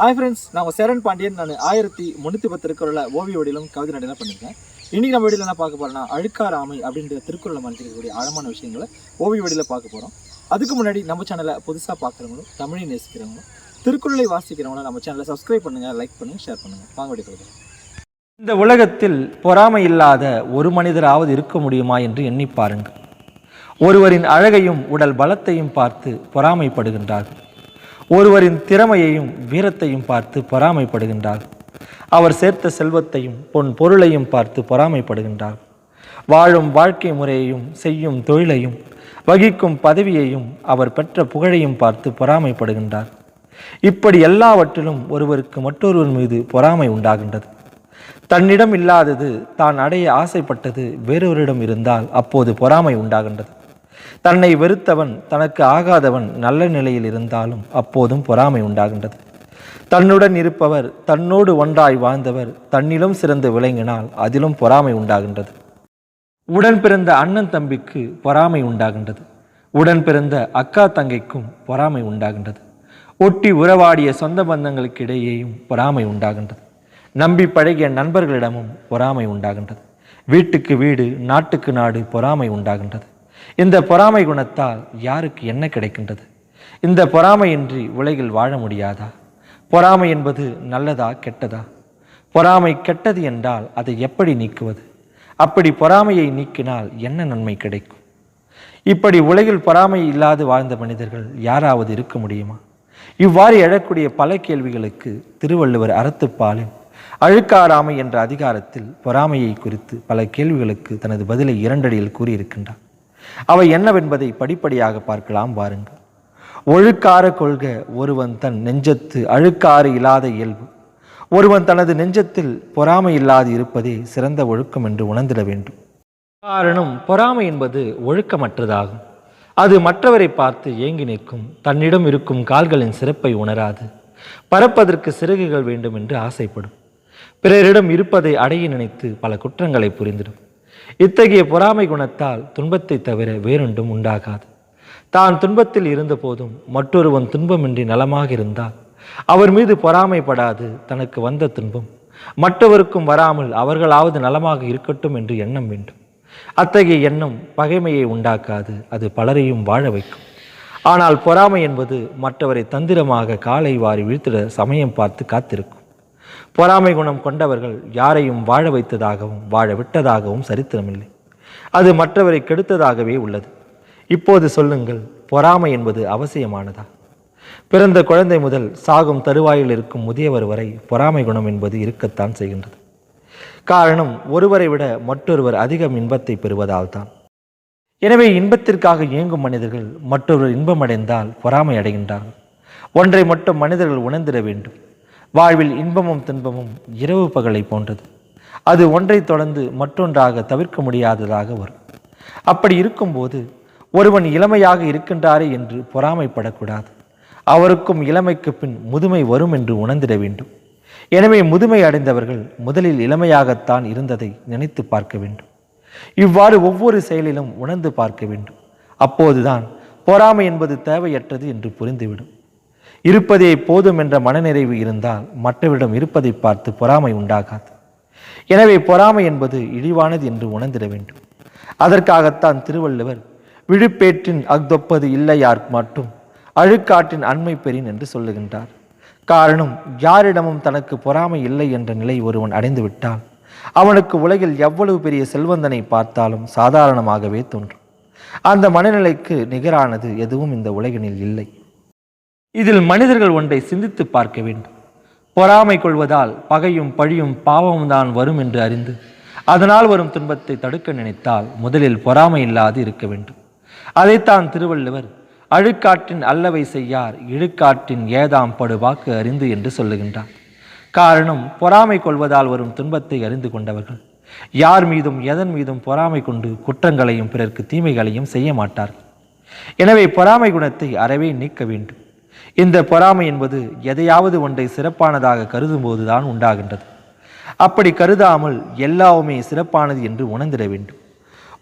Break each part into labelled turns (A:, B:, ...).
A: Hi friends நான் சேரன் பாண்டியன். நான் ஆயிரத்தி முந்நூற்றி பத்து திருக்குறளை ஓவிய வடிவிலும் கவிதை நடையிலும் பண்ணியிருக்கேன். இன்றைக்கி நம்ம வீடியில் என்ன பார்க்க போறோம்னா அழுக்காராமை அப்படின்ற திருக்குறளை மறைச்சிருக்கக்கூடிய ஆழமான விஷயங்களை ஓவிய வடியில் பார்க்க போகிறோம் அதுக்கு முன்னாடி நம்ம சேனலை புதுசாக பார்க்குறவங்களும் தமிழை நேசிக்கிறவங்களும் திருக்குறளை வாசிக்கிறவங்களும் நம்ம சேனலை சப்ஸ்கிரைப் பண்ணுங்கள் லைக் பண்ணுங்கள் ஷேர் பண்ணுங்கள் வாங்க வீடியோ
B: இந்த உலகத்தில் பொறாமை இல்லாத ஒரு மனிதராவது இருக்க முடியுமா என்று எண்ணி பாருங்கள். ஒருவரின் அழகையும் உடல் பலத்தையும் பார்த்து பொறாமைப்படுகின்றார்கள். ஒருவரின் திறமையையும் வீரத்தையும் பார்த்து பொறாமைப்படுகின்றார். அவர் சேர்த்த செல்வத்தையும் பொன் பொருளையும் பார்த்து பொறாமைப்படுகின்றார். வாழும் வாழ்க்கை முறையையும் செய்யும் தொழிலையும் வகிக்கும் பதவியையும் அவர் பெற்ற புகழையும் பார்த்து பொறாமைப்படுகின்றார். இப்படி எல்லாவற்றிலும் ஒருவருக்கு மற்றொருவர் மீது பொறாமை உண்டாகின்றது. தன்னிடம் இல்லாதது தான் அடைய ஆசைப்பட்டது வேறொருவரிடம் இருந்தால் அப்போது பொறாமை உண்டாகின்றது. தன்னை வெறுத்தவன் தனக்கு ஆகாதவன் நல்ல நிலையில் இருந்தாலும் அப்போதும் பொறாமை உண்டாகின்றது. தன்னுடன் இருப்பவர் தன்னோடு ஒன்றாய் வாழ்ந்தவர் தன்னிலும் சிறந்து விளங்கினால் அதிலும் பொறாமை உண்டாகின்றது. உடன் பிறந்த அண்ணன் தம்பிக்கு பொறாமை உண்டாகின்றது. உடன் பிறந்த அக்கா தங்கைக்கும் பொறாமை உண்டாகின்றது. ஒட்டி உறவாடிய சொந்த பந்தங்களுக்கு இடையேயும் பொறாமை உண்டாகின்றது. நம்பி பழகிய நண்பர்களிடமும் பொறாமை உண்டாகின்றது. வீட்டுக்கு வீடு நாட்டுக்கு நாடு பொறாமை உண்டாகின்றது. இந்த பொறாமை குணத்தால் யாருக்கு என்ன கிடைக்கின்றது? இந்த பொறாமையின்றி உலகில் வாழ முடியாதா? பொறாமை என்பது நல்லதா கெட்டதா? பொறாமை கெட்டது என்றால் அதை எப்படி நீக்குவது? அப்படி பொறாமையை நீக்கினால் என்ன நன்மை கிடைக்கும்? இப்படி உலகில் பொறாமை இல்லாது வாழ்ந்த மனிதர்கள் யாராவது இருக்க முடியுமா? இவ்வாறு எழக்கூடிய பல கேள்விகளுக்கு திருவள்ளுவர் அறத்துப்பாலில் அழுக்காராமை என்ற அதிகாரத்தில் பொறாமையை குறித்து பல கேள்விகளுக்கு தனது பதிலை இரண்டடியில் கூறியிருக்கின்றார். அவை என்னவென்பதை படிப்படியாக பார்க்கலாம் வாருங்கள். ஒழுக்கார கொள்க ஒருவன் தன் நெஞ்சத்து அழுக்காறு இல்லாத இயல்பு. ஒருவன் தனது நெஞ்சத்தில் பொறாமை இல்லாது இருப்பதே சிறந்த ஒழுக்கம் என்று உணர்ந்திட வேண்டும். காரணம் பொறாமை என்பது ஒழுக்கமற்றதாகும். அது மற்றவரை பார்த்து ஏங்கி நிற்கும் தன்னிடம் இருக்கும் கால்களின் சிறப்பை உணராது. பறப்பதற்கு சிறகுகள் வேண்டும் என்று ஆசைப்படும். பிறரிடம் இருப்பதை அடைய நினைத்து பல குற்றங்களை புரிந்திடும். இத்தகைய பொறாமை குணத்தால் துன்பத்தை தவிர வேறொன்றும் உண்டாகாது. தான் துன்பத்தில் இருந்தபோதும் மற்றொருவன் துன்பமின்றி நலமாக இருந்தால் அவர் மீது பொறாமைப்படாது தனக்கு வந்த துன்பம். மற்றவருக்கும் வராமல் அவர்களாவது நலமாக இருக்கட்டும் என்று எண்ணம் வேண்டும். அத்தகைய எண்ணம் பகைமையை உண்டாக்காது அது பலரையும் வாழ வைக்கும். ஆனால் பொறாமை என்பது மற்றவரை தந்திரமாக காலை வாரி வீழ்த்திட சமயம் பார்த்து காத்திருக்கும். பொறாமை குணம் கொண்டவர்கள் யாரையும் வாழ வைத்ததாகவும் வாழ விட்டதாகவும் சரித்திரமில்லை. அது மற்றவரை கெடுத்ததாகவே உள்ளது. இப்போது சொல்லுங்கள் பொறாமை என்பது அவசியமானதா? பிறந்த குழந்தை முதல் சாகும் தருவாயில் இருக்கும் முதியவர் வரை பொறாமை குணம் என்பது இருக்கத்தான் செய்கின்றது. காரணம் ஒருவரை விட மற்றொருவர் அதிகம் இன்பத்தை பெறுவதால் தான் எனவே இன்பத்திற்காக இயங்கும் மனிதர்கள் மற்றொருவர் இன்பமடைந்தால் பொறாமை அடைகின்றார்கள். ஒன்றை மட்டும் மனிதர்கள் உணர்ந்திட வேண்டும். வாழ்வில் இன்பமும் துன்பமும் இரவு பகலை போன்றது. அது ஒன்றை தொடர்ந்து மற்றொன்றாக தவிர்க்க முடியாததாக வரும். அப்படி இருக்கும்போது ஒருவன் இளமையாக இருக்கின்றாரே என்று பொறாமைப்படக்கூடாது. அவருக்கும் இளமைக்கு பின் முதுமை வரும் என்று உணர்ந்திட வேண்டும். எனவே முதுமை அடைந்தவர்கள் முதலில் இளமையாகத்தான் இருந்ததை நினைத்து பார்க்க வேண்டும். இவ்வாறு ஒவ்வொரு செயலிலும் உணர்ந்து பார்க்க வேண்டும். அப்போதுதான் பொறாமை என்பது தேவையற்றது என்று புரிந்துவிடும். இருப்பதே போதும் என்ற மனநிறைவு இருந்தால் மற்றவரிடம் இருப்பதை பார்த்து பொறாமை உண்டாகாது. எனவே பொறாமை என்பது இழிவானது என்று உணர்ந்திட வேண்டும். அதற்காகத்தான் திருவள்ளுவர் விழுப்பேற்றின் அக்தொப்பது இல்லையார் மட்டும் அழுக்காற்றின் அண்மை பெறின் என்று சொல்லுகின்றார். காரணம் யாரிடமும் தனக்கு பொறாமை இல்லை என்ற நிலை ஒருவன் அடைந்துவிட்டால் அவனுக்கு உலகில் எவ்வளவு பெரிய செல்வந்தனை பார்த்தாலும் சாதாரணமாகவே தோன்றும். அந்த மனநிலைக்கு நிகரானது எதுவும் இந்த உலகினில் இல்லை. இதில் மனிதர்கள் ஒன்றை சிந்தித்து பார்க்க வேண்டும். பொறாமை கொள்வதால் பகையும் பழியும் பாவமும் தான் வரும் என்று அறிந்து அதனால் வரும் துன்பத்தை தடுக்க நினைத்தால் முதலில் பொறாமை இல்லாது இருக்க வேண்டும். அதைத்தான் திருவள்ளுவர் அழுக்காற்றின் அல்லவை செய்யார் இழுக்காற்றின் ஏதாம் படு வாக்கு அறிந்து என்று சொல்லுகின்றார். காரணம் பொறாமை கொள்வதால் வரும் துன்பத்தை அறிந்து கொண்டவர்கள். யார் மீதும் எதன் மீதும் பொறாமை கொண்டு குற்றங்களையும் பிறர்க்கு தீமைகளையும் செய்ய மாட்டார்கள். எனவே பொறாமை குணத்தை அறவே நீக்க வேண்டும். இந்த பொறாமை என்பது எதையாவது ஒன்றை சிறப்பானதாக கருதும் போதுதான் உண்டாகின்றது. அப்படி கருதாமல் எல்லாவுமே சிறப்பானது என்று உணர்ந்திட வேண்டும்.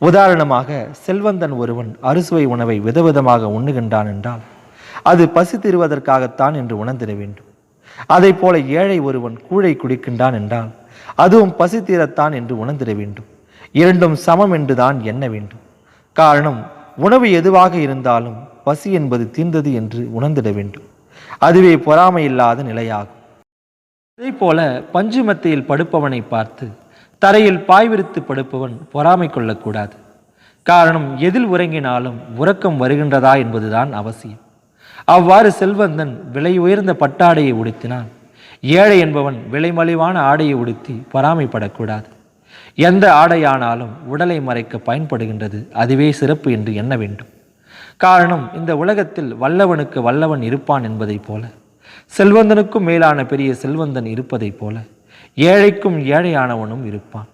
B: உதாரணமாக செல்வந்தன் ஒருவன் அறுசுவை உணவை விதவிதமாக உண்ணுகின்றான் என்றால் அது பசி தீர்வதற்காகத்தான் என்று உணர்ந்திட வேண்டும். அதை போல ஏழை ஒருவன் கூழை குடிக்கின்றான் என்றால் அதுவும் பசி தீரத்தான் என்று உணர்ந்திட வேண்டும். இரண்டும் சமம் என்றுதான் எண்ண வேண்டும். காரணம் உணவு எதுவாக இருந்தாலும் பசி என்பது தீர்ந்தது என்று உணர்ந்திட வேண்டும். அதுவே பொறாமை இல்லாத நிலையாகும். இதே போல பஞ்சு மெத்தையில் படுப்பவனை பார்த்து தரையில் பாய்விரித்து படுப்பவன் பொறாமை கொள்ளக்கூடாது. காரணம் எதில் உறங்கினாலும் உறக்கம் வருகின்றதா என்பதுதான் அவசியம். அவ்வாறு செல்வந்தன் விலை உயர்ந்த பட்டாடையை உடுத்தினான். ஏழை என்பவன் விலை மலிவான ஆடையை உடுத்தி பொறாமைப்படக்கூடாது. எந்த ஆடையானாலும் உடலை மறைக்க பயன்படுகின்றது அதுவே சிறப்பு என்று எண்ண வேண்டும். காரணம் இந்த உலகத்தில் வல்லவனுக்கு வல்லவன் இருப்பான் என்பதைப் போல செல்வந்தனுக்கும் மேலான பெரிய செல்வந்தன் இருப்பதைப் போல ஏழைக்கும் ஏழையானவனும் இருப்பான்.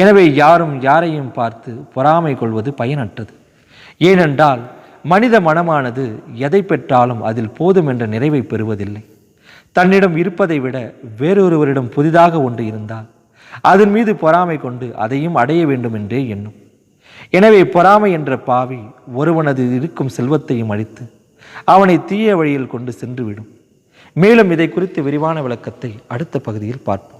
B: எனவே யாரும் யாரையும் பார்த்து பொறாமை கொள்வது பயனற்றது. ஏனென்றால் மனித மனமானது எதை பெற்றாலும் அதில் போதும் என்ற நிறைவை பெறுவதில்லை. தன்னிடம் இருப்பதை விட வேறொருவரிடம் புதிதாக ஒன்று இருந்தால் அதன் மீது பொறாமை கொண்டு அதையும் அடைய வேண்டும் என்றே எண்ணும். எனவே பொறாமை என்ற பாவி ஒருவனது இருக்கும் செல்வத்தையும் அழித்து அவனை தீய வழியில் கொண்டு சென்றுவிடும். மேலும் இதை குறித்து விரிவான விளக்கத்தை அடுத்த பகுதியில் பார்ப்போம்.